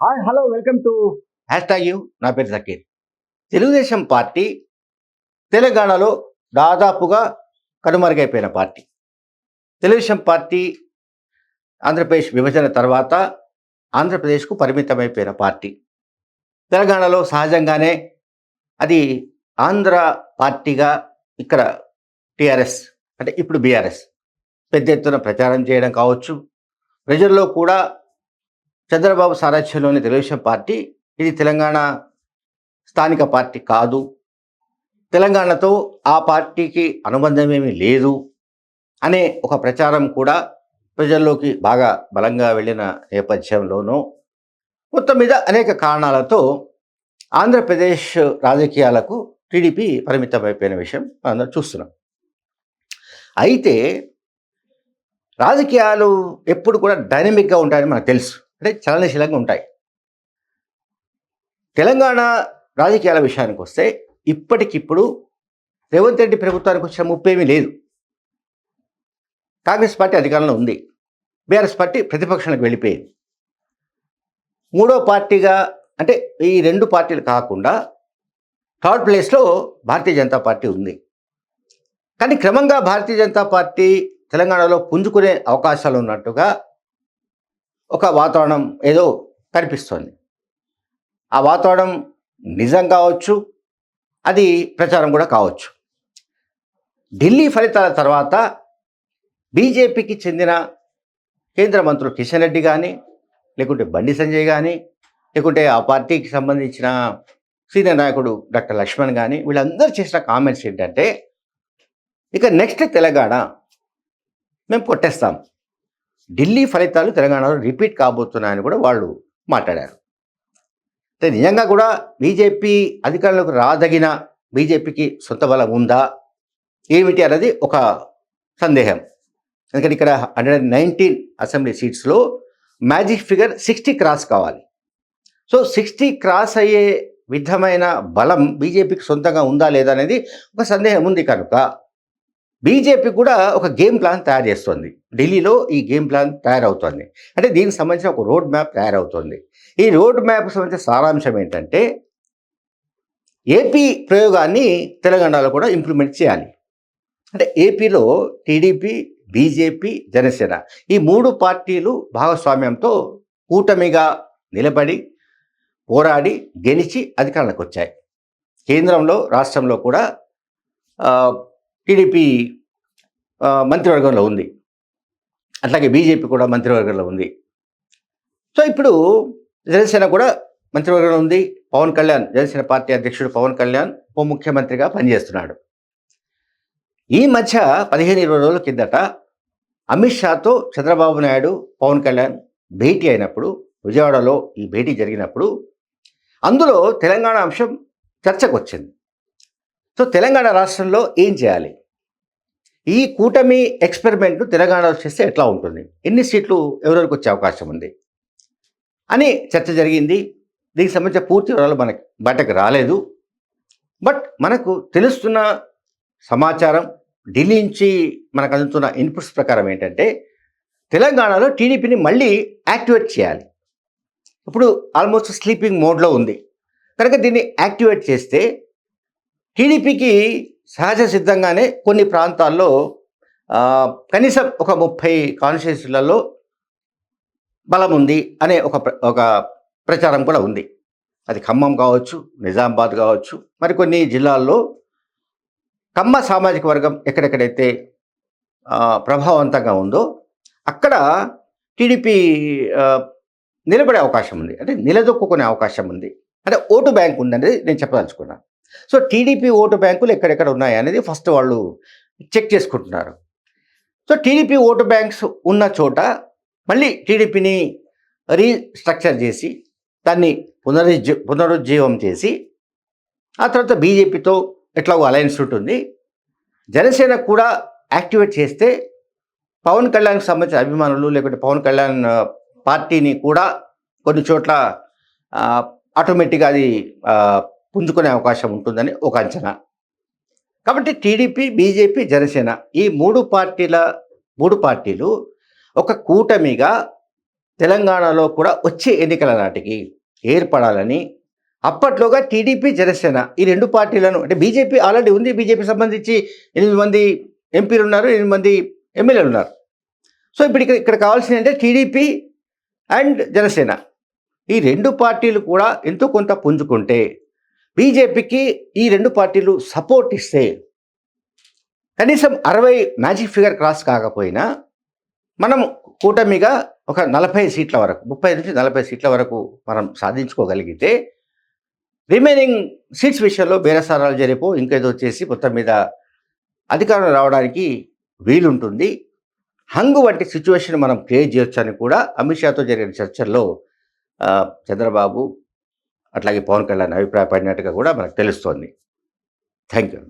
Hi hello welcome to hashtag you నా పేరు Zakir Telugudesam party తెలంగాణలో దాదాపుగా కనుమరుగైపోయిన పార్టీ. తెలుగుదేశం పార్టీ ఆంధ్రప్రదేశ్ విభజన తర్వాత ఆంధ్రప్రదేశ్కు పరిమితమైపోయిన పార్టీ. తెలంగాణలో సహజంగానే అది ఆంధ్ర పార్టీగా ఇక్కడ టీఆర్ఎస్ అంటే ఇప్పుడు బీఆర్ఎస్ పెద్ద ఎత్తున ప్రచారం చేయడం కావచ్చు. ప్రజల్లో కూడా చంద్రబాబు సారథ్యంలోని తెలుగుదేశం పార్టీ ఇది తెలంగాణ స్థానిక పార్టీ కాదు. తెలంగాణతో ఆ పార్టీకి అనుబంధం ఏమీ లేదు అనే ఒక ప్రచారం కూడా ప్రజల్లోకి బాగా బలంగా వెళ్ళిన నేపథ్యంలోనూ మొత్తం మీద అనేక కారణాలతో ఆంధ్రప్రదేశ్ రాజకీయాలకు టీడీపీ పరిమితమైపోయిన విషయం మనందరం చూస్తున్నాం. అయితే రాజకీయాలు ఎప్పుడు కూడా డైనమిక్గా ఉంటాయని మనకు తెలుసు. అంటే చలనశీలంగా ఉంటాయి. తెలంగాణ రాజకీయాల విషయానికి వస్తే ఇప్పటికిప్పుడు రేవంత్ రెడ్డి ప్రభుత్వానికి వచ్చిన ముప్పేమీ లేదు. కాంగ్రెస్ పార్టీ అధికారంలో ఉంది. బీఆర్ఎస్ పార్టీ ప్రతిపక్షానికి వెళ్ళిపోయింది. మూడో పార్టీగా అంటే ఈ రెండు పార్టీలు కాకుండా థర్డ్ ప్లేస్లో భారతీయ జనతా పార్టీ ఉంది. కానీ క్రమంగా భారతీయ జనతా పార్టీ తెలంగాణలో పుంజుకునే అవకాశాలు ఉన్నట్టుగా ఒక వాతావరణం ఏదో కనిపిస్తోంది. ఆ వాతావరణం నిజం కావచ్చు అది ప్రచారం కూడా కావచ్చు. ఢిల్లీ ఫలితాల తర్వాత బీజేపీకి చెందిన కేంద్ర మంత్రులు కిషన్ రెడ్డి కానీ లేకుంటే బండి సంజయ్ కానీ లేకుంటే ఆ పార్టీకి సంబంధించిన సీనియర్ నాయకుడు డాక్టర్ లక్ష్మణ్ కానీ వీళ్ళందరూ చేసిన కామెంట్స్ ఏంటంటే ఇక నెక్స్ట్ తెలంగాణ మేము కొట్టేస్తాం. ఢిల్లీ ఫలితాలు తెలంగాణలో రిపీట్ కాబోతున్నాయని కూడా వాళ్ళు మాట్లాడారు. అంటే నిజంగా కూడా బీజేపీ అధికారంలోకి రాదగిన బీజేపీకి సొంత బలం ఉందా? ఏమిటి అన్నది ఒక సందేహం. ఎందుకంటే ఇక్కడ హండ్రెడ్ నైన్టీన్ అసెంబ్లీ సీట్స్లో మ్యాజిక్ ఫిగర్ సిక్స్టీ క్రాస్ కావాలి. సో సిక్స్టీ క్రాస్ అయ్యే విధమైన బలం బీజేపీకి సొంతంగా ఉందా లేదా అనేది ఒక సందేహం ఉంది కనుక బీజేపీ కూడా ఒక గేమ్ ప్లాన్ తయారు చేస్తుంది. ఢిల్లీలో ఈ గేమ్ ప్లాన్ తయారవుతుంది. అంటే దీనికి సంబంధించిన ఒక రోడ్ మ్యాప్ తయారవుతుంది. ఈ రోడ్ మ్యాప్ సంబంధించిన సారాంశం ఏంటంటే ఏపీ ప్రయోగాన్ని తెలంగాణలో కూడా ఇంప్లిమెంట్ చేయాలి. అంటే ఏపీలో టీడీపీ బీజేపీ జనసేన ఈ మూడు పార్టీలు భాగస్వామ్యంతో కూటమిగా నిలబడి పోరాడి గెలిచి అధికారంలోకి వచ్చాయి. కేంద్రంలో రాష్ట్రంలో కూడా టీడీపీ మంత్రివర్గంలో ఉంది. అట్లాగే బీజేపీ కూడా మంత్రివర్గంలో ఉంది. సో ఇప్పుడు జనసేన కూడా మంత్రివర్గంలో ఉంది. పవన్ కళ్యాణ్ జనసేన పార్టీ అధ్యక్షుడు పవన్ కళ్యాణ్ ఉప ముఖ్యమంత్రిగా పనిచేస్తున్నాడు. ఈ మధ్య పదిహేను ఇరవై రోజుల కిందట అమిత్ షాతో చంద్రబాబు నాయుడు పవన్ కళ్యాణ్ భేటీ అయినప్పుడు విజయవాడలో ఈ భేటీ జరిగినప్పుడు అందులో తెలంగాణ అంశం చర్చకు వచ్చింది సో తెలంగాణ రాష్ట్రంలో ఏం చేయాలి? ఈ కూటమి ఎక్స్పెరిమెంట్ తెలంగాణలో చేస్తే ఎట్లా ఉంటుంది? ఎన్ని సీట్లు ఎవరెవరికి వచ్చే అవకాశం ఉంది? అని చర్చ జరిగింది. దీనికి సంబంధించిన పూర్తి వివరాలు మనకి బయటకు రాలేదు. బట్ మనకు తెలుస్తున్న సమాచారం ఢిల్లీ నుంచి మనకు అందుతున్న ఇన్పుట్స్ ప్రకారం ఏంటంటే తెలంగాణలో టీడీపీని మళ్ళీ యాక్టివేట్ చేయాలి. ఇప్పుడు ఆల్మోస్ట్ స్లీపింగ్ మోడ్లో ఉంది. కనుక దీన్ని యాక్టివేట్ చేస్తే టీడీపీకి సహజ సిద్ధంగానే కొన్ని ప్రాంతాల్లో కనీసం ఒక ముప్పై కాన్స్టిట్యూన్సీలలో బలం ఉంది అనే ఒక ప్ర- ఒక ప్రచారం కూడా ఉంది. అది ఖమ్మం కావచ్చు నిజామాబాద్ కావచ్చు మరికొన్ని జిల్లాల్లో కమ్మ సామాజిక వర్గం ఎక్కడెక్కడైతే ప్రభావవంతంగా ఉందో అక్కడ టీడీపీ నిలబడే అవకాశం ఉంది. అంటే నిలదొక్కునే అవకాశం ఉంది. అంటే ఓటు బ్యాంక్ ఉందనేది నేను చెప్పదలుచుకున్నాను సో టీడీపీ ఓటు బ్యాంకులు ఎక్కడెక్కడ ఉన్నాయి అనేది ఫస్ట్ వాళ్ళు చెక్ చేసుకుంటున్నారు. సో టీడీపీ ఓటు బ్యాంక్స్ ఉన్న చోట మళ్ళీ టీడీపీని రీస్ట్రక్చర్ చేసి దాన్ని పునరుజ్జీ పునరుజ్జీవం చేసి ఆ తర్వాత బీజేపీతో ఎట్లా అలయన్స్ ఉంటుంది. జనసేన కూడా యాక్టివేట్ చేస్తే పవన్ కళ్యాణ్కి సంబంధించిన అభిమానులు లేకుంటే పవన్ కళ్యాణ్ పార్టీని కూడా కొన్ని చోట్ల ఆటోమేటిక్గా అది పుంజుకునే అవకాశం ఉంటుందని ఒక అంచనా. కాబట్టి టీడీపీ బీజేపీ జనసేన ఈ మూడు పార్టీల మూడు పార్టీలు ఒక కూటమిగా తెలంగాణలో కూడా వచ్చే ఎన్నికల నాటికి ఏర్పడాలని అప్పట్లోగా టీడీపీ జనసేన ఈ రెండు పార్టీలను అంటే బీజేపీ ఆల్రెడీ ఉంది బీజేపీ సంబంధించి ఎనిమిది మంది ఎంపీలు ఉన్నారు ఎనిమిది మంది ఎమ్మెల్యేలు ఉన్నారు. సో ఇప్పుడు ఇక్కడ ఇక్కడ కావాల్సింది అంటే టీడీపీ అండ్ జనసేన ఈ రెండు పార్టీలు కూడా ఎంతో కొంత పుంజుకుంటే బీజేపీకి ఈ రెండు పార్టీలు సపోర్ట్ ఇస్తే కనీసం అరవై మ్యాజిక్ ఫిగర్ క్రాస్ కాకపోయినా మనం కూటమిగా ఒక నలభై సీట్ల వరకు ముప్పై నుంచి నలభై సీట్ల వరకు మనం సాధించుకోగలిగితే రిమైనింగ్ సీట్స్ విషయంలో బేరసారాలు జరిపో ఇంకేదో చేసి మొత్తం మీద అధికారం రావడానికి వీలుంటుంది. హంగు వంటి సిచ్యువేషన్ మనం క్రియేట్ చేయొచ్చని కూడా అమిత్ షాతో జరిగిన చర్చల్లో చంద్రబాబు అట్లాగే పవన్ కళ్యాణ్ అభిప్రాయపడినట్టుగా కూడా మనకు తెలుస్తోంది. Thank you